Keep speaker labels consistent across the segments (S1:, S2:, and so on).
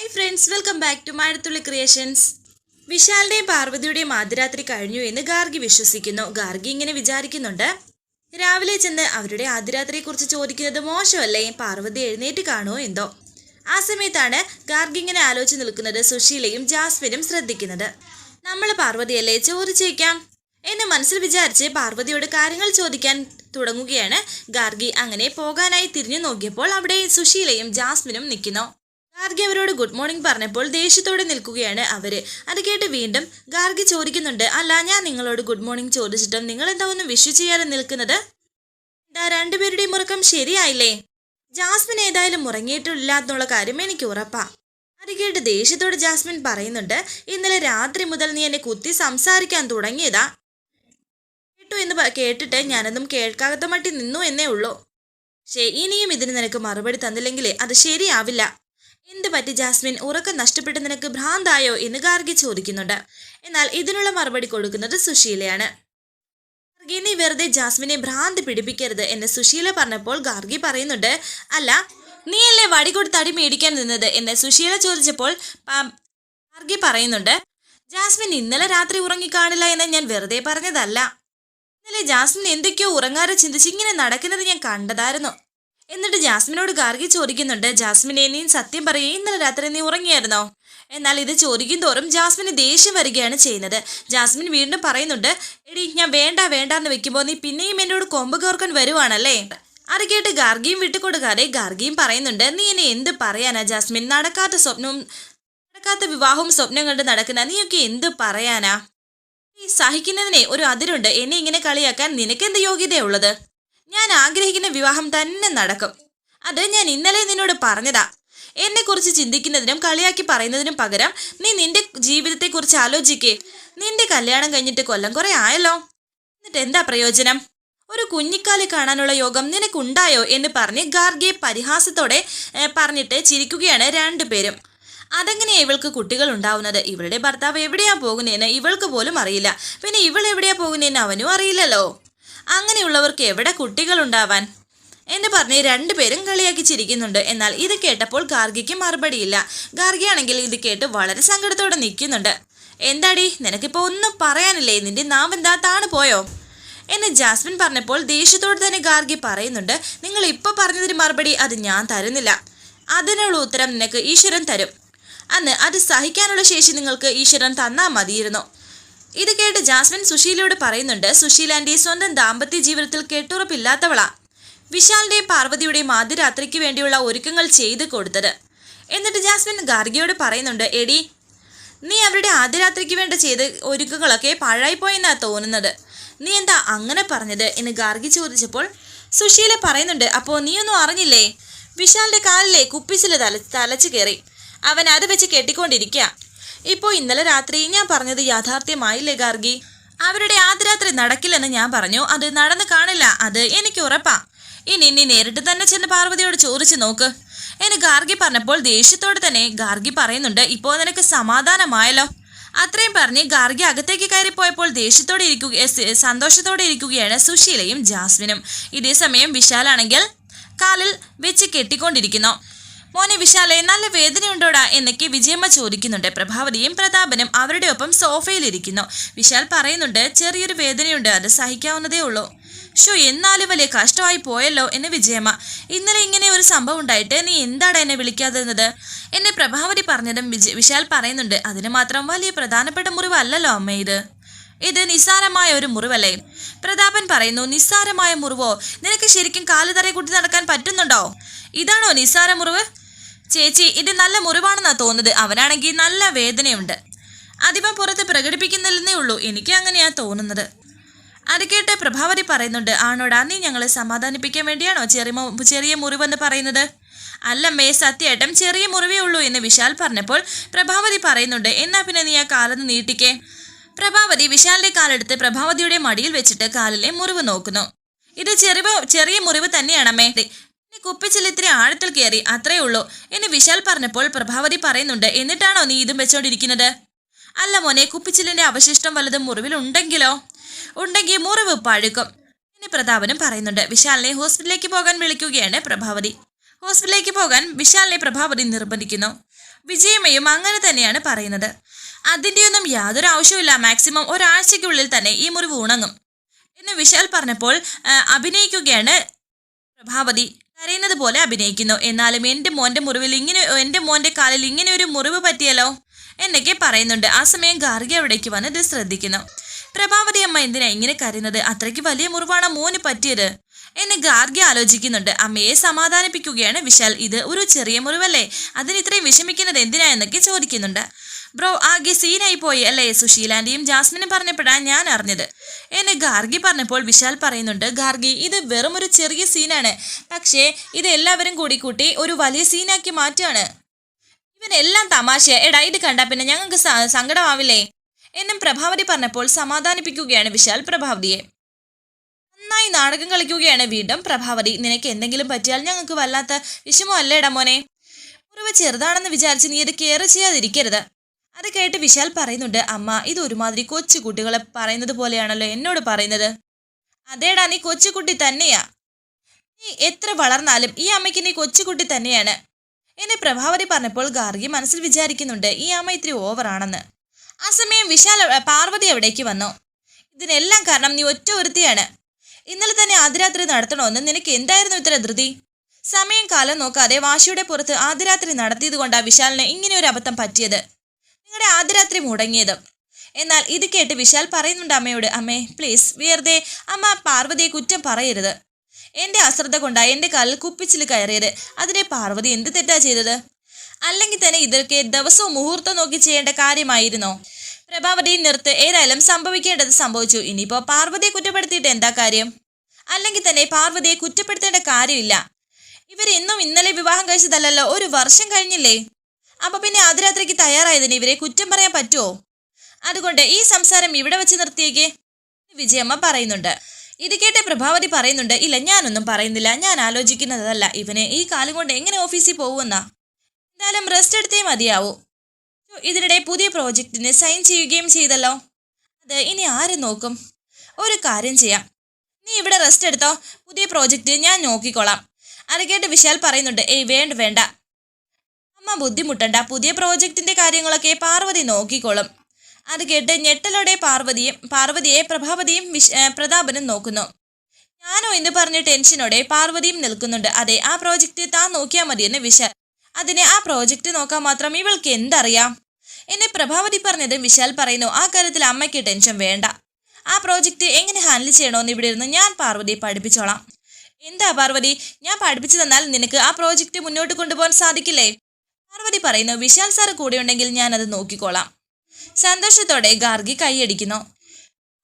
S1: Hi friends welcome back to Mazhathulli creations വിശാലിന്റെയും പാർവതിയുടെയും ആദ്യരാത്രി കഴിഞ്ഞു എന്ന് ഗാർഗി വിശ്വസിക്കുന്നു. ഗാർഗി ഇങ്ങനെ വിചാരിക്കുന്നുണ്ട്. രാവിലെ ചെന്ന് അവരുടെ ആദ്യരാത്രിയെക്കുറിച്ച് ചോദിക്കുന്നത് മോശമല്ലേ? പാർവതി എഴുന്നേറ്റ് കാണുമോ എന്തോ? ആ സമയത്താണ് ഗാർഗി ഇങ്ങനെ ആലോചിച്ച് നിൽക്കുന്നത് സുശീലയും ജാസ്മിനും ശ്രദ്ധിക്കുന്നത്. നമ്മൾ പാർവതിയല്ലേ? ചോദിച്ചേക്കാം എന്ന് മനസ്സിൽ വിചാരിച്ച് പാർവതിയോട് കാര്യങ്ങൾ ചോദിക്കാൻ തുടങ്ങുകയാണ് ഗാർഗി. അങ്ങനെ പോകാനായി തിരിഞ്ഞു നോക്കിയപ്പോൾ അവിടെ സുശീലയും ജാസ്മിനും നിൽക്കുന്നു. ഗാർഗി അവരോട് ഗുഡ് മോർണിംഗ് പറഞ്ഞപ്പോൾ ദേഷ്യത്തോടെ നിൽക്കുകയാണ് അവർ. അത് കേട്ട് വീണ്ടും ഗാർഗി ചോദിക്കുന്നുണ്ട് അല്ല ഞാൻ നിങ്ങളോട് ഗുഡ് മോർണിംഗ് ചോദിച്ചിട്ടും നിങ്ങൾ എന്താ ഒന്നും വിഷു ചെയ്യാതെ നിൽക്കുന്നത്? എന്താ രണ്ടുപേരുടെയും ഉറക്കം ശരിയായില്ലേ? ജാസ്മിൻ ഏതായാലും ഉറങ്ങിയിട്ടില്ല എന്നുള്ള കാര്യം എനിക്ക് ഉറപ്പാ. അത് കേട്ട് ദേഷ്യത്തോട് ജാസ്മിൻ പറയുന്നുണ്ട് ഇന്നലെ രാത്രി മുതൽ നീ എന്നെ കുത്തി സംസാരിക്കാൻ തുടങ്ങിയതാ. കേട്ടു എന്ന് കേട്ടിട്ട് ഞാനൊന്നും കേൾക്കാത്ത മട്ടി നിന്നു എന്നേ ഉള്ളൂ. പക്ഷേ ഇനിയും ഇതിന് നിനക്ക് മറുപടി തന്നില്ലെങ്കിലേ അത് ശരിയാവില്ല. എന്ത് പറ്റി ജാസ്മിൻ? ഉറക്കം നഷ്ടപ്പെട്ട് നിനക്ക് ഭ്രാന്തായോ എന്ന് ഗാർഗി ചോദിക്കുന്നുണ്ട്. എന്നാൽ ഇതിനുള്ള മറുപടി കൊടുക്കുന്നത് സുശീലയാണ്. ഗാർഗി നീ വെറുതെ ജാസ്മിനെ ഭ്രാന്ത് പിടിപ്പിക്കരുത് എന്ന് സുശീല പറഞ്ഞപ്പോൾ ഗാർഗി പറയുന്നുണ്ട് അല്ല നീയല്ലേ വടി കൊടുത്ത് അടി മേടിക്കാൻ നിന്നത്? എന്ന് സുശീല ചോദിച്ചപ്പോൾ ഗാർഗി പറയുന്നുണ്ട് ജാസ്മിൻ ഇന്നലെ രാത്രി ഉറങ്ങിക്കാണില്ല എന്ന് ഞാൻ വെറുതെ പറഞ്ഞതല്ല. ഇന്നലെ ജാസ്മിൻ എന്തൊക്കെയോ ഉറങ്ങാതെ ചിന്തിച്ച് ഇങ്ങനെ നടക്കുന്നത് ഞാൻ കണ്ടതായിരുന്നു. എന്നിട്ട് ജാസ്മിനോട് ഗാർഗി ചോദിക്കുന്നുണ്ട് ജാസ്മിനെ നീ സത്യം പറയേ ഇന്നലെ രാത്രി നീ ഉറങ്ങിയായിരുന്നോ? എന്നാൽ ഇത് ചോദിക്കും തോറും ജാസ്മിന് ദേഷ്യം വരികയാണ് ചെയ്യുന്നത്. ജാസ്മിൻ വീണ്ടും പറയുന്നുണ്ട് എടി ഞാൻ വേണ്ട വേണ്ട എന്ന് വെക്കുമ്പോൾ നീ പിന്നെയും എന്നോട് കൊമ്പ് കോർക്കാൻ വരുവാണല്ലേ? അത് കേട്ട് ഗാർഗിയും വിട്ടുകൊടുക്കാതെ ഗാർഗിയും പറയുന്നുണ്ട് നീ എന്നെ എന്ത് പറയാനാ ജാസ്മിൻ? നടക്കാത്ത സ്വപ്നവും നടക്കാത്ത വിവാഹവും സ്വപ്നം കണ്ട് നടക്കുന്ന നീയൊക്കെ എന്ത് പറയാനാ? നീ സഹിക്കുന്നതിനെ ഒരു അതിരുണ്ട് എന്നെ ഇങ്ങനെ കളിയാക്കാൻ നിനക്കെന്ത് യോഗ്യതയുള്ളത് ഞാൻ ആഗ്രഹിക്കുന്ന വിവാഹം തന്നെ നടക്കും. അത് ഞാൻ ഇന്നലെ നിന്നോട് പറഞ്ഞതാ. എന്നെക്കുറിച്ച് ചിന്തിക്കുന്നതിനും കളിയാക്കി പറയുന്നതിനും പകരം നീ നിന്റെ ജീവിതത്തെക്കുറിച്ച് ആലോചിക്കേ. നിന്റെ കല്യാണം കഴിഞ്ഞിട്ട് കൊല്ലം കുറെ ആയല്ലോ. എന്നിട്ട് എന്താ പ്രയോജനം? ഒരു കുഞ്ഞിക്കാലി കാണാനുള്ള യോഗം നിനക്കുണ്ടായോ എന്ന് പറഞ്ഞ് ഗാർഗിയെ പരിഹാസത്തോടെ പറഞ്ഞിട്ട് ചിരിക്കുകയാണ് രണ്ടുപേരും അതെങ്ങനെയാ ഇവൾക്ക് കുട്ടികൾ ഉണ്ടാവുന്നത്? ഇവളുടെ ഭർത്താവ് എവിടെയാ പോകുന്നതെന്ന് ഇവൾക്ക് പോലും അറിയില്ല. പിന്നെ ഇവൾ എവിടെയാ പോകുന്നതെന്ന് അവനും അറിയില്ലല്ലോ. അങ്ങനെയുള്ളവർക്ക് എവിടെ കുട്ടികൾ ഉണ്ടാവാൻ എന്ന് പറഞ്ഞ് രണ്ടുപേരും കളിയാക്കി ചിരിക്കുന്നുണ്ട്. എന്നാൽ ഇത് കേട്ടപ്പോൾ ഗാർഗിക്ക് മറുപടിയില്ല. ഗാർഗിയാണെങ്കിൽ ഇത് കേട്ട് വളരെ സങ്കടത്തോടെ നിൽക്കുന്നുണ്ട്. എന്താടി? നിനക്കിപ്പോൾ ഒന്നും പറയാനില്ലേ? നിന്റെ നാവെന്താ? താണ് പോയോ? എന്ന് ജാസ്മിൻ പറഞ്ഞപ്പോൾ ദേഷ്യത്തോട് തന്നെ ഗാർഗി പറയുന്നുണ്ട് നിങ്ങൾ ഇപ്പോൾ പറഞ്ഞതിന് മറുപടി അത് ഞാൻ തരുന്നില്ല. അതിനുള്ള ഉത്തരം നിനക്ക് ഈശ്വരൻ തരും. അന്ന് അത് സഹിക്കാനുള്ള ശേഷി നിങ്ങൾക്ക് ഈശ്വരൻ തന്നാൽ മതിയിരുന്നു. ഇത് കേട്ട് ജാസ്മിൻ സുശീലയോട് പറയുന്നുണ്ട് സുശീലാന്റെ സ്വന്തം ദാമ്പത്യ ജീവിതത്തിൽ കെട്ടുറപ്പില്ലാത്തവളാ. വിശാലിന്റെയും പാർവതിയുടെയും ആദ്യരാത്രിക്ക് വേണ്ടിയുള്ള ഒരുക്കങ്ങൾ ചെയ്തു കൊടുത്തത്. എന്നിട്ട് ജാസ്മിൻ ഗാർഗിയോട് പറയുന്നുണ്ട് എടി നീ അവരുടെ ആദ്യരാത്രിക്ക് വേണ്ട ചെയ്ത ഒരുക്കങ്ങളൊക്കെ പാഴായിപ്പോയെന്നാ തോന്നുന്നത്. നീ എന്താ അങ്ങനെ പറഞ്ഞത്? എന്ന് ഗാർഗി ചോദിച്ചപ്പോൾ സുശീല പറയുന്നുണ്ട് അപ്പോൾ നീയൊന്നും അറിഞ്ഞില്ലേ? വിശാലിന്റെ കാലിലെ കുപ്പിച്ചിൽ തല തലച്ചു കയറി. അവൻ അത് വെച്ച് കെട്ടിക്കൊണ്ടിരിക്കുക ഇപ്പോൾ ഇന്നലെ രാത്രി ഞാൻ പറഞ്ഞത് യാഥാർത്ഥ്യമായില്ലേ ഗാർഗി അവരുടെ ആദ്യരാത്രി നടക്കില്ലെന്ന് ഞാൻ പറഞ്ഞു. അത് നടന്നു കാണില്ല. അത് എനിക്ക് ഉറപ്പാ. ഇനി നീ നേരിട്ട് തന്നെ ചെന്ന് പാർവതിയോട് ചോദിച്ചു നോക്ക്. എന്ന് ഗാർഗി പറഞ്ഞപ്പോൾ ദേഷ്യത്തോടെ തന്നെ ഗാർഗി പറയുന്നുണ്ട് ഇപ്പോൾ നിനക്ക് സമാധാനമായല്ലോ. അത്രയും പറഞ്ഞ് ഗാർഗി അകത്തേക്ക് കയറിപ്പോയപ്പോൾ ദേഷ്യത്തോടെ ഇരിക്കുക സന്തോഷത്തോടെ ഇരിക്കുകയാണ് സുശീലയും ജാസ്മിനും. ഇതേസമയം വിശാലാണെങ്കിൽ കാലിൽ വെച്ച് കെട്ടിക്കൊണ്ടിരിക്കുന്നു. മോനെ വിശാലെ നല്ല വേദനയുണ്ടോടാ എന്നൊക്കെ വിജയമ്മ ചോദിക്കുന്നുണ്ട്. പ്രഭാവതിയും പ്രതാപനും അവരുടെ ഒപ്പം സോഫയിലിരിക്കുന്നു വിശാൽ പറയുന്നുണ്ട് ചെറിയൊരു വേദനയുണ്ട് അത് സഹിക്കാവുന്നതേ ഉള്ളൂ. ഷോ എന്നാലും വലിയ കഷ്ടമായി പോയല്ലോ എന്ന് വിജയമ്മ. ഇന്നലെ ഇങ്ങനെ ഒരു സംഭവം ഉണ്ടായിട്ട് നീ എന്താണ് എന്നെ വിളിക്കാതിരുന്നത്? എന്നെ പ്രഭാവതി പറഞ്ഞതും വിജ വിശാൽ പറയുന്നുണ്ട് അതിന് മാത്രം വലിയ പ്രധാനപ്പെട്ട മുറിവല്ലല്ലോ അമ്മ ഇത്. ഇത് നിസ്സാരമായ ഒരു മുറിവല്ലേ? പ്രതാപൻ പറയുന്നു നിസ്സാരമായ മുറിവോ? നിനക്ക് ശരിക്കും കാലുതറയെ കൂട്ടി നടക്കാൻ പറ്റുന്നുണ്ടോ? ഇതാണോ നിസ്സാര മുറിവ്? ചേച്ചി ഇത് നല്ല മുറിവാണെന്നാ തോന്നുന്നത്. അവനാണെങ്കിൽ നല്ല വേദനയുണ്ട്. അതിപ്പം പുറത്ത് പ്രകടിപ്പിക്കുന്നില്ലെന്നേ ഉള്ളൂ. എനിക്ക് അങ്ങനെയാ തോന്നുന്നത്. അത് കേട്ട് പ്രഭാവതി പറയുന്നുണ്ട് ആണോടാ നീ ഞങ്ങളെ സമാധാനിപ്പിക്കാൻ വേണ്ടിയാണോ ചെറിയ ചെറിയ മുറിവെന്ന് പറയുന്നത്? അല്ലമ്മേ സത്യേട്ടം ചെറിയ മുറിവേ ഉള്ളൂ എന്ന് വിശാൽ പറഞ്ഞപ്പോൾ പ്രഭാവതി പറയുന്നുണ്ട് എന്നാ പിന്നെ നീ ആ കാലൊന്ന് നീട്ടിക്കേ. പ്രഭാവതി വിശാലിന്റെ കാലെടുത്ത് പ്രഭാവതിയുടെ മടിയിൽ വെച്ചിട്ട് കാലിലെ മുറിവ് നോക്കുന്നു. ഇത് ചെറിയ ചെറിയ മുറിവ് തന്നെയാണമ്മേ. ഇനി കുപ്പിച്ചിൽ ഇത്തിരി ആഴത്തിൽ കയറി അത്രേ ഉള്ളൂ. എന്ന് വിശാൽ പറഞ്ഞപ്പോൾ പ്രഭാവതി പറയുന്നുണ്ട് എന്നിട്ടാണോ നീ ഇതും വെച്ചോണ്ടിരിക്കുന്നത്? അല്ല മോനെ കുപ്പിച്ചിലിന്റെ അവശിഷ്ടം വല്ലതും മുറിവിലുണ്ടെങ്കിലോ? ഉണ്ടെങ്കിൽ മുറിവ് പഴുക്കും എന്ന് പ്രതാപനും പറയുന്നുണ്ട്. വിശാലിനെ ഹോസ്പിറ്റലിലേക്ക് പോകാൻ വിളിക്കുകയാണ് പ്രഭാവതി. ഹോസ്പിറ്റലിലേക്ക് പോകാൻ വിശാലിനെ പ്രഭാവതി നിർബന്ധിക്കുന്നു. വിജയമ്മയും അങ്ങനെ തന്നെയാണ് പറയുന്നത്. അതിന്റെയൊന്നും യാതൊരു ആവശ്യമില്ല മാക്സിമം ഒരാഴ്ചയ്ക്കുള്ളിൽ തന്നെ ഈ മുറിവ് ഉണങ്ങും. എന്ന് വിശാൽ പറഞ്ഞപ്പോൾ അഭിനയിക്കുകയാണ് പ്രഭാവതി. കരയുന്നത് പോലെ അഭിനയിക്കുന്നു. എന്നാലും എന്റെ മോന്റെ മുറിവിൽ ഇങ്ങനെ എന്റെ മോന്റെ കാലിൽ ഇങ്ങനെ ഒരു മുറിവ് പറ്റിയല്ലോ എന്നൊക്കെ പറയുന്നുണ്ട്. ആ സമയം ഗാർഗി അവിടേക്ക് വന്ന് ഇത് ശ്രദ്ധിക്കുന്നു. പ്രഭാവതി അമ്മ എന്തിനാ ഇങ്ങനെ കരയുന്നത്? അത്രയ്ക്ക് വലിയ മുറിവാണ് മോന് പറ്റിയത്? എന്ന് ഗാർഗി ആലോചിക്കുന്നുണ്ട്. അമ്മയെ സമാധാനിപ്പിക്കുകയാണ് വിശാൽ. ഇത് ഒരു ചെറിയ മുറിവല്ലേ? അതിന് ഇത്രയും വിഷമിക്കുന്നത് എന്തിനാ എന്നൊക്കെ ചോദിക്കുന്നുണ്ട്. ബ്രോ ആകെ സീനായി പോയി അല്ലേ സുശീലാന്റെയും ജാസ്മിനും പറഞ്ഞപ്പോഴാണ് ഞാൻ അറിഞ്ഞത്. എന്നെ ഗാർഗി പറഞ്ഞപ്പോൾ വിശാൽ പറയുന്നുണ്ട് ഗാർഗി ഇത് വെറും ഒരു ചെറിയ സീനാണ്. പക്ഷേ ഇത് എല്ലാവരും കൂടി കൂട്ടി ഒരു വലിയ സീനാക്കി മാറ്റുകയാണ് ഇവനെല്ലാം തമാശ എടാ ഇത് കണ്ടാ പിന്നെ ഞങ്ങൾക്ക് സങ്കടമാവില്ലേ? എന്നും പ്രഭാവതി പറഞ്ഞപ്പോൾ സമാധാനിപ്പിക്കുകയാണ് വിശാൽ പ്രഭാവതിയെ. നന്നായി നാടകം കളിക്കുകയാണ് വീണ്ടും പ്രഭാവതി. നിനക്ക് എന്തെങ്കിലും പറ്റിയാൽ ഞങ്ങൾക്ക് വല്ലാത്ത വിഷമമല്ലേടാ മോനെ? മുറിവ് ചെറുതാണെന്ന് വിചാരിച്ച് നീ ഇത് കെയർ ചെയ്യാതിരിക്കരുത്. അത് കേട്ട് വിശാൽ പറയുന്നുണ്ട് അമ്മ ഇത് ഒരുമാതിരി കൊച്ചു കുട്ടികളെ പറയുന്നത് പോലെയാണല്ലോ എന്നോട് പറയുന്നത്. അതേടാ നീ കൊച്ചുകുട്ടി തന്നെയാ. നീ എത്ര വളർന്നാലും ഈ അമ്മയ്ക്ക് നീ കൊച്ചുകുട്ടി തന്നെയാണ്. എന്നെ പ്രഭാവതി പറഞ്ഞപ്പോൾ ഗാർഗി മനസ്സിൽ വിചാരിക്കുന്നുണ്ട് ഈ അമ്മ ഇത്തിരി ഓവറാണെന്ന്. ആ സമയം വിശാൽ പാർവതി അവിടേക്ക് വന്നു? ഇതിനെല്ലാം കാരണം നീ ഒറ്റ ഒരുത്തിയാണ്. ഇന്നലെ തന്നെ ആദ്യരാത്രി നടത്തണമെന്ന് നിനക്ക് എന്തായിരുന്നു ഇത്ര ധൃതി? സമയം കാലം നോക്കാതെ വാശിയുടെ പുറത്ത് ആദ്യരാത്രി നടത്തിയത് കൊണ്ടാണ് വിശാലിന് ഇങ്ങനെ ഒരു അബദ്ധം പറ്റിയത്. നിങ്ങളുടെ ആദ്യരാത്രി മുടങ്ങിയത്. എന്നാൽ ഇത് കേട്ട് വിശാൽ പറയുന്നുണ്ട് അമ്മയോട് അമ്മേ പ്ലീസ് വെറുതെ അമ്മ പാർവതിയെ കുറ്റം പറയരുത്. എന്റെ അശ്രദ്ധ കൊണ്ടാ എന്റെ കാലിൽ കുപ്പിച്ചിൽ കയറിയത്. അതിനെ പാർവതി എന്ത് തെറ്റാ ചെയ്തത്? അല്ലെങ്കിൽ തന്നെ ഇതൊക്കെ ദിവസവും മുഹൂർത്തം നോക്കി ചെയ്യേണ്ട കാര്യമായിരുന്നോ? പ്രഭാവതി നിർത്ത് ഏതായാലും സംഭവിക്കേണ്ടത് സംഭവിച്ചു. ഇനിയിപ്പോ പാർവതിയെ കുറ്റപ്പെടുത്തിയിട്ട് എന്താ കാര്യം? അല്ലെങ്കിൽ തന്നെ പാർവതിയെ കുറ്റപ്പെടുത്തേണ്ട കാര്യമില്ല. ഇവരെന്നും ഇന്നും ഇന്നലെ വിവാഹം കഴിച്ചതല്ലല്ലോ ഒരു വർഷം കഴിഞ്ഞില്ലേ? അപ്പൊ പിന്നെ അതിരാത്രിക്ക് തയ്യാറായതിന് ഇവരെ കുറ്റം പറയാൻ പറ്റുമോ അതുകൊണ്ട് ഈ സംസാരം ഇവിടെ വെച്ച് നിർത്തിയേക്ക് വിജയമ്മ പറയുന്നുണ്ട്. ഇത് കേട്ട് പ്രഭാവതി പറയുന്നുണ്ട് ഇല്ല ഞാനൊന്നും പറയുന്നില്ല. ഞാൻ ആലോചിക്കുന്നതല്ല. ഇവനെ ഈ കാലം കൊണ്ട് എങ്ങനെ ഓഫീസിൽ പോകുമെന്നാ എന്തായാലും റെസ്റ്റ് എടുത്തേ മതിയാവൂ. ഇതിനിടെ പുതിയ പ്രോജക്റ്റിന് സൈൻ ചെയ്യുകയും ചെയ്തല്ലോ. അത് ഇനി ആര് നോക്കും? ഒരു കാര്യം ചെയ്യാം. നീ ഇവിടെ റെസ്റ്റ് എടുത്തോ? പുതിയ പ്രോജക്റ്റ് ഞാൻ നോക്കിക്കോളാം. അത് കേട്ട് വിശാൽ പറയുന്നുണ്ട് ഏയ് വേണ്ട വേണ്ട. അമ്മ ബുദ്ധിമുട്ടണ്ട. പുതിയ പ്രോജക്റ്റിന്റെ കാര്യങ്ങളൊക്കെ പാർവതി നോക്കിക്കോളും. അത് കേട്ട് ഞെട്ടലോടെ പാർവതിയും പാർവതിയെ പ്രഭാവതിയും പ്രതാപനും നോക്കുന്നു. ഞാനോ എന്ന് പറഞ്ഞ് ടെൻഷനോടെ പാർവതിയും നിൽക്കുന്നുണ്ട്. അതെ ആ പ്രോജക്റ്റ് താൻ നോക്കിയാൽ മതിയെന്ന് വിശാൽ അതിനെ ആ പ്രോജക്റ്റ് നോക്കാൻ മാത്രം ഇവൾക്ക് എന്തറിയാം? എന്നെ പ്രഭാവതി പറഞ്ഞത് വിശാൽ പറയുന്നു. ആ കാര്യത്തിൽ അമ്മയ്ക്ക് ടെൻഷൻ വേണ്ട. ആ പ്രോജക്റ്റ് എങ്ങനെ ഹാൻഡിൽ ചെയ്യണമെന്ന് ഇവിടെ ഇരുന്ന് ഞാൻ പാർവതിയെ പഠിപ്പിച്ചോളാം. എന്താ പാർവതി? ഞാൻ പഠിപ്പിച്ചു തന്നാൽ നിനക്ക് ആ പ്രോജക്റ്റ് മുന്നോട്ട് കൊണ്ടുപോകാൻ സാധിക്കില്ലേ? പാർവതി പറയുന്നു വിശാൽ കൂടെയുണ്ടെങ്കിൽ ഞാൻ അത് നോക്കിക്കോളാം. സന്തോഷത്തോടെ ഗാർഗി കൈയടിക്കുന്നു.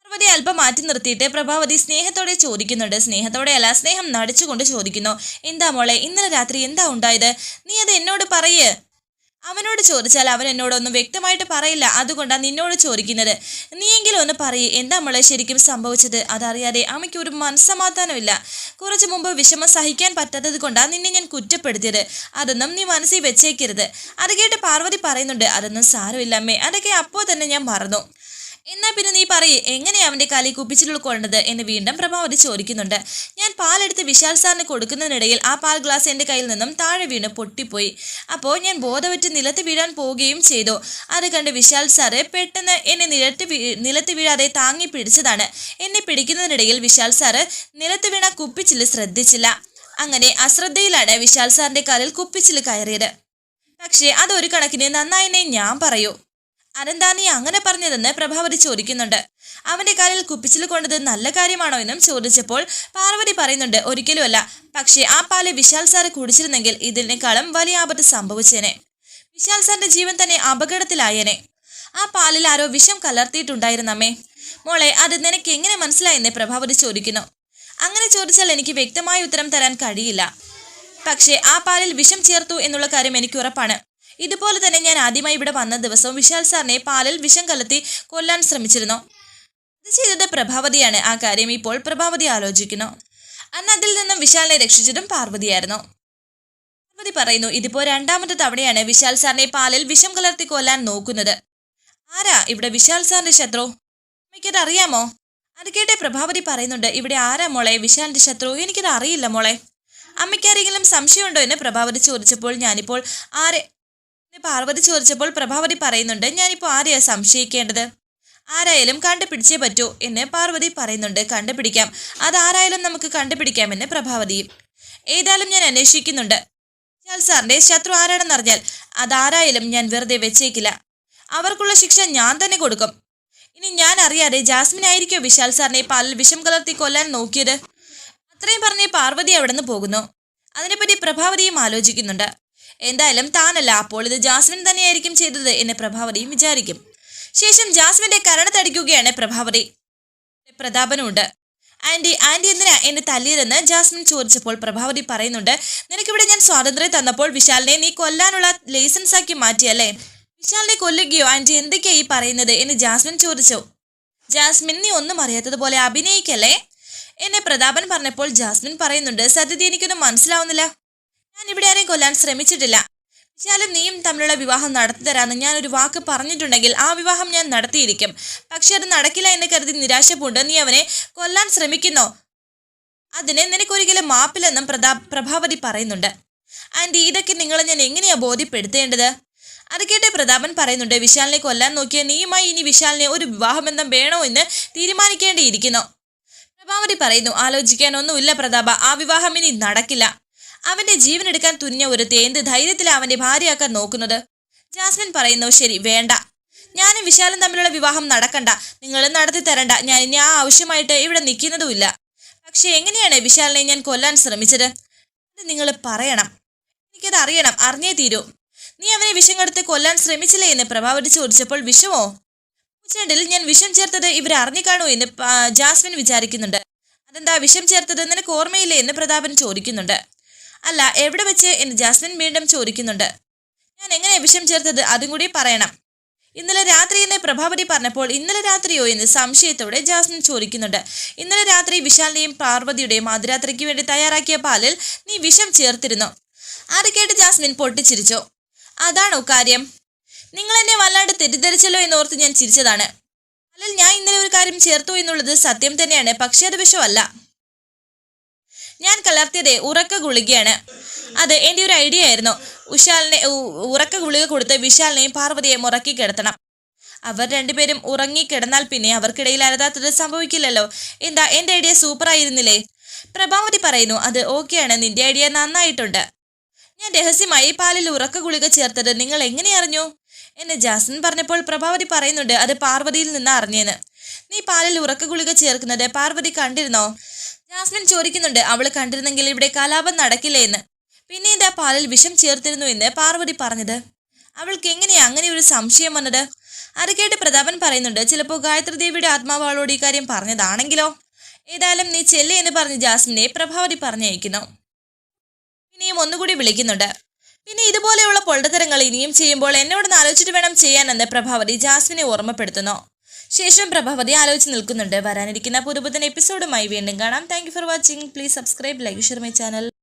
S1: പാർവതി അല്പം മാറ്റി നിർത്തിയിട്ട് പ്രഭാവതി സ്നേഹത്തോടെ ചോദിക്കുന്നുണ്ട്. സ്നേഹത്തോടെ അല്ല സ്നേഹം നടിച്ചുകൊണ്ട് ചോദിക്കുന്നു. എന്താ മോളെ ഇന്നലെ രാത്രി എന്താ ഉണ്ടായത്? നീ അത് എന്നോട് പറയ്. അവനോട് ചോദിച്ചാൽ അവൻ എന്നോടൊന്നും വ്യക്തമായിട്ട് പറയില്ല. അതുകൊണ്ടാണ് നിന്നോട് ചോദിക്കുന്നത്. നീയെങ്കിലും ഒന്ന് പറയ്. എന്താ മോളെ ശരിക്കും സംഭവിച്ചത്? അതറിയാതെ അമ്മയ്ക്ക് ഒരു മനസ്സമാധാനമില്ല. കുറച്ചു മുമ്പ് വിഷമം സഹിക്കാൻ പറ്റാത്തത് കൊണ്ടാണ് നിന്നെ ഞാൻ കുറ്റപ്പെടുത്തിയത്. അതൊന്നും നീ മനസ്സിൽ വെച്ചേക്കരുത്. അത് കേട്ട് പാർവതി പറയുന്നുണ്ട് അതൊന്നും സാരമില്ല അമ്മേ. അതൊക്കെ അപ്പോൾ തന്നെ ഞാൻ മറന്നു. എന്നാ പിന്നെ നീ പറയേ എങ്ങനെയാ അവന്റെ കലി കുപ്പിച്ചിൽ ഉൾക്കൊണ്ടത് എന്ന് വീണ്ടും പ്രഭാവതി ചോദിക്കുന്നുണ്ട്. ഞാൻ പാലെടുത്ത് വിശാൽ സാറിന് കൊടുക്കുന്നതിനിടയിൽ ആ പാൽ ഗ്ലാസ് എന്റെ കയ്യിൽ നിന്നും താഴെ വീണ് പൊട്ടിപ്പോയി. അപ്പോൾ ഞാൻ ബോധവറ്റ് നിലത്ത് വീഴാൻ പോവുകയും ചെയ്തു. അത് കണ്ട് വിശാൽ സാറ് പെട്ടെന്ന് എന്നെ നിലത്ത് നിലത്ത് വീഴാതെ താങ്ങി പിടിച്ചതാണ്. എന്നെ പിടിക്കുന്നതിനിടയിൽ വിശാൽ സാറ് നിലത്ത് വീണ കുപ്പിച്ചിൽ ശ്രദ്ധിച്ചില്ല. അങ്ങനെ അശ്രദ്ധയിലാണ് വിശാൽ സാറിന്റെ കാലിൽ കുപ്പിച്ചിൽ കയറിയത്. പക്ഷേ അതൊരു കണക്കിന് നന്നായിനെ ഞാൻ പറയൂ. അതെന്താ നീ അങ്ങനെ പറഞ്ഞതെന്ന് പ്രഭാവതി ചോദിക്കുന്നുണ്ട്. അവന്റെ കാലിൽ കുപ്പിച്ചിൽ കൊണ്ടത് നല്ല കാര്യമാണോ എന്നും ചോദിച്ചപ്പോൾ പാർവതി പറയുന്നുണ്ട് ഒരിക്കലുമല്ല. പക്ഷേ ആ പാൽ വിശാൽ സാറ് കുടിച്ചിരുന്നെങ്കിൽ ഇതിനേക്കാളും വലിയ ആപത്ത് സംഭവിച്ചേനെ. വിശാൽ സാറിന്റെ ജീവൻ തന്നെ അപകടത്തിലായേനെ. ആ പാലിൽ ആരോ വിഷം കലർത്തിയിട്ടുണ്ടായിരുന്നമ്മേ. മോളെ അത് നിനക്ക് എങ്ങനെ മനസ്സിലായെന്ന് പ്രഭാവതി ചോദിക്കുന്നു. അങ്ങനെ ചോദിച്ചാൽ എനിക്ക് വ്യക്തമായ ഉത്തരം തരാൻ കഴിയില്ല. പക്ഷേ ആ പാലിൽ വിഷം ചേർത്തു എന്നുള്ള കാര്യം എനിക്ക് ഉറപ്പാണ്. ഇതുപോലെ തന്നെ ഞാൻ ആദ്യമായി ഇവിടെ വന്ന ദിവസം വിശാൽ സാറിനെ പാലിൽ വിഷം കലർത്തി കൊല്ലാൻ ശ്രമിച്ചിരുന്നു. അത് ചെയ്തത് പ്രഭാവതിയാണ്. ആ കാര്യം ഇപ്പോൾ പ്രഭാവതി ആലോചിക്കുന്നു. അന്ന് അതിൽ നിന്നും വിശാലിനെ രക്ഷിച്ചതും പാർവതിയായിരുന്നു. പാർവതി പറയുന്നു ഇതിപ്പോ രണ്ടാമത്തെ തവണയാണ് വിശാൽ സാറിനെ പാലിൽ വിഷം കലർത്തി കൊല്ലാൻ നോക്കുന്നത്. ആരാ ഇവിടെ വിശാൽ സാറിന്റെ ശത്രു? അമ്മയ്ക്കത് അറിയാമോ? അത് കേട്ടെ പ്രഭാവതി പറയുന്നുണ്ട് ഇവിടെ ആരാ മോളെ വിശാലിന്റെ ശത്രു? എനിക്കത് അറിയില്ല മോളെ. അമ്മയ്ക്കാരെങ്കിലും സംശയമുണ്ടോ എന്ന് പ്രഭാവതി ചോദിച്ചപ്പോൾ ഞാനിപ്പോൾ ആരെ പാർവതി ചോദിച്ചപ്പോൾ പ്രഭാവതി പറയുന്നുണ്ട് ഞാനിപ്പോൾ ആരെയാ സംശയിക്കേണ്ടത്? ആരായാലും കണ്ടുപിടിച്ചേ പറ്റൂ എന്ന് പാർവതി പറയുന്നുണ്ട് കണ്ടുപിടിക്കാം. അതാരായാലും നമുക്ക് കണ്ടുപിടിക്കാമെന്ന് പ്രഭാവതിയും ഏതായാലും ഞാൻ അന്വേഷിക്കുന്നുണ്ട്. വിശാൽ സാറിന്റെ ശത്രു ആരാണെന്നറിഞ്ഞാൽ അതാരായാലും ഞാൻ വെറുതെ വെച്ചേക്കില്ല. അവർക്കുള്ള ശിക്ഷ ഞാൻ തന്നെ കൊടുക്കും. ഇനി ഞാൻ അറിയാതെ ജാസ്മിൻ ആയിരിക്കോ വിശാൽ സാറിനെ പാലിൽ വിഷം കലർത്തി കൊല്ലാൻ നോക്കിയത്? അത്രയും പറഞ്ഞ് പാർവതി അവിടെ നിന്ന് പോകുന്നു. അതിനെപ്പറ്റി പ്രഭാവതിയും ആലോചിക്കുന്നുണ്ട്. എന്തായാലും താനല്ല അപ്പോൾ ഇത് ജാസ്മിൻ തന്നെയായിരിക്കും ചെയ്തത് എന്ന് പ്രഭാവതിയും വിചാരിക്കും. ശേഷം ജാസ്മിന്റെ കരണത്തടിക്കുകയാണ് പ്രഭാവതി. പ്രതാപനുണ്ട്. ആന്റി ആന്റി എന്തിനാ എന്നെ തല്ലിയതെന്ന് ജാസ്മിൻ ചോദിച്ചപ്പോൾ പ്രഭാവതി പറയുന്നുണ്ട് നിനക്കിവിടെ ഞാൻ സ്വാതന്ത്ര്യം തന്നപ്പോൾ വിശാലിനെ നീ കൊല്ലാനുള്ള ലൈസൻസ് ആക്കി മാറ്റിയല്ലേ? വിശാലിനെ കൊല്ലുകയോ? ആന്റി എന്തൊക്കെയാ ഈ പറയുന്നത്? എന്ന് ജാസ്മിൻ ചോദിച്ചു. ജാസ്മിൻ നീ ഒന്നും അറിയാത്തതുപോലെ അഭിനയിക്കല്ലേ? എന്നെ പ്രതാപൻ പറഞ്ഞപ്പോൾ ജാസ്മിൻ പറയുന്നുണ്ട് സത്യത എനിക്കൊന്നും മനസ്സിലാവുന്നില്ല. ഞാൻ ഇവിടെ ആരെയും കൊല്ലാൻ ശ്രമിച്ചിട്ടില്ല. വിശാലും നീയും തമ്മിലുള്ള വിവാഹം നടത്തി തരാമെന്ന് ഞാൻ ഒരു വാക്ക് പറഞ്ഞിട്ടുണ്ടെങ്കിൽ ആ വിവാഹം ഞാൻ നടത്തിയിരിക്കും. പക്ഷെ അത് നടക്കില്ല എന്ന് കരുതി നിരാശ പൂണ്ട് നീ അവനെ കൊല്ലാൻ ശ്രമിക്കുന്നോ? അതിനെ നിനക്കൊരിക്കലും മാപ്പില്ലെന്നും പ്രതാ പ്രഭാവതി പറയുന്നുണ്ട്. ആൻഡ് ഇതൊക്കെ നിങ്ങളെ ഞാൻ എങ്ങനെയാ ബോധ്യപ്പെടുത്തേണ്ടത്? അത് കേട്ട് പ്രതാപൻ പറയുന്നുണ്ട് വിശാലിനെ കൊല്ലാൻ നോക്കിയ നീയുമായി ഇനി വിശാലിനെ ഒരു വിവാഹബന്ധം വേണോ എന്ന് തീരുമാനിക്കേണ്ടിയിരിക്കുന്നു. പ്രഭാവതി പറയുന്നു ആലോചിക്കാനൊന്നുമില്ല പ്രതാപ. ആ വിവാഹം ഇനി നടക്കില്ല. അവന്റെ ജീവൻ എടുക്കാൻ തുനിഞ്ഞ ഒരു എന്ത് ധൈര്യത്തിൽ അവന്റെ ഭാര്യയാക്കാൻ നോക്കുന്നത്. ജാസ്മിൻ പറയുന്നു ശരി വേണ്ട. ഞാനും വിശാലും തമ്മിലുള്ള വിവാഹം നടക്കണ്ട. നിങ്ങൾ നടത്തി തരണ്ട. ഞാൻ ഇനി ആ ആവശ്യമായിട്ട് ഇവിടെ നിൽക്കുന്നതുമില്ല. പക്ഷെ എങ്ങനെയാണ് വിശാലിനെ ഞാൻ കൊല്ലാൻ ശ്രമിച്ചത്? അത് നിങ്ങൾ പറയണം. എനിക്കത് അറിയണം. അറിഞ്ഞേ തീരൂ. നീ അവനെ വിഷം കടുത്ത് കൊല്ലാൻ ശ്രമിച്ചില്ലേ എന്ന് പ്രഭാവതി ചോദിച്ചപ്പോൾ വിഷമോ? പൂച്ചേണ്ടിൽ ഞാൻ വിഷം ചേർത്തത് ഇവർ അറിഞ്ഞു കാണൂ എന്ന് ജാസ്മിൻ വിചാരിക്കുന്നുണ്ട്. അതെന്താ വിഷം ചേർത്തത് നിനക്ക് ഓർമ്മയില്ലേ എന്ന് പ്രതാപൻ ചോദിക്കുന്നുണ്ട്. അല്ല എവിടെ വെച്ച് എന്ന് ജാസ്മിൻ വീണ്ടും ചോദിക്കുന്നുണ്ട്. ഞാൻ എങ്ങനെ വിഷം ചേർത്തത് അതും കൂടി പറയണം. ഇന്നലെ രാത്രി എന്ന് പ്രഭാവതി പറഞ്ഞപ്പോൾ ഇന്നലെ രാത്രിയോ എന്ന് സംശയത്തോടെ ജാസ്മിൻ ചോദിക്കുന്നുണ്ട്. ഇന്നലെ രാത്രി വിശാലിനെയും പാർവതിയുടെയും ആദ്യരാത്രിക്ക് വേണ്ടി തയ്യാറാക്കിയ പാലിൽ നീ വിഷം ചേർത്തിരുന്നു? അത് കേട്ട് ജാസ്മിൻ പൊട്ടിച്ചിരിച്ചു. അതാണോ കാര്യം? നിങ്ങൾ എന്നെ വല്ലാണ്ട് തെറ്റിദ്ധരിച്ചല്ലോ എന്നോർത്ത് ഞാൻ ചിരിച്ചതാണ്. അല്ലെ ഞാൻ ഇന്നലെ ഒരു കാര്യം ചേർത്തു എന്നുള്ളത് സത്യം തന്നെയാണ് പക്ഷേ അത് വിഷമല്ല. ഞാൻ കലർത്തിയത് ഉറക്ക ഗുളികയാണ്. അത് എന്റെ ഒരു ഐഡിയ ആയിരുന്നു. ഉഷാലിനെ ഉറക്ക ഗുളിക കൊടുത്ത് വിശാലിനെയും പാർവതിയെയും ഉറക്കി കിടത്തണം. അവർ രണ്ടുപേരും ഉറങ്ങി കിടന്നാൽ പിന്നെ അവർക്കിടയിൽ അരുതാത്തത് സംഭവിക്കില്ലല്ലോ. എന്താ എന്റെ ഐഡിയ സൂപ്പർ ആയിരുന്നില്ലേ പ്രഭാവതി പറയുന്നു അത് ഓക്കെയാണ്. നിന്റെ ഐഡിയ നന്നായിട്ടുണ്ട്. ഞാൻ രഹസ്യമായി പാലിൽ ഉറക്ക ഗുളിക ചേർത്തത് നിങ്ങൾ എങ്ങനെ അറിഞ്ഞു? എന്നെ ജാസൻ പറഞ്ഞപ്പോൾ പ്രഭാവതി പറയുന്നുണ്ട് അത് പാർവതിയിൽ നിന്ന് അറിഞ്ഞേന്ന് നീ പാലിൽ ഉറക്ക ഗുളിക ചേർക്കുന്നത് പാർവതി കണ്ടിരുന്നോ? ജാസ്മിൻ ചോദിക്കുന്നുണ്ട് അവൾ കണ്ടിരുന്നെങ്കിൽ ഇവിടെ കലാപം നടക്കില്ല എന്ന് പിന്നെ ഇതാ പാലിൽ വിഷം ചേർത്തിരുന്നു എന്ന് പാർവതി പറഞ്ഞത്? അവൾക്ക് എങ്ങനെയാ അങ്ങനെ ഒരു സംശയം വന്നത്? അത് കേട്ട് പ്രതാപൻ പറയുന്നുണ്ട് ചിലപ്പോൾ ഗായത്രി ദേവിയുടെ ആത്മാവ് അവളോട് ഈ കാര്യം പറഞ്ഞതാണെങ്കിലോ? ഏതായാലും നീ ചെല്ല് എന്ന് പറഞ്ഞ് ജാസ്മിനെ പ്രഭാവതി പറഞ്ഞയക്കുന്നു. ഇനിയും ഒന്നുകൂടി വിളിക്കുന്നുണ്ട്. പിന്നെ ഇതുപോലെയുള്ള പൊള്ളത്തരങ്ങൾ ഇനിയും ചെയ്യുമ്പോൾ എന്നോട് ആലോചിച്ചിട്ട് വേണം ചെയ്യാനെന്ന് പ്രഭാവതി ജാസ്മിനെ ഓർമ്മപ്പെടുത്തുന്നു. ശേഷം പ്രഭാവതി ആലോചിച്ച് നിൽക്കുന്നുണ്ട്. വരാനിരിക്കുന്ന പുതുപുത്തൻ എപ്പിസോഡുമായി വീണ്ടും കാണാം. Thank for watching please subscribe like share my channel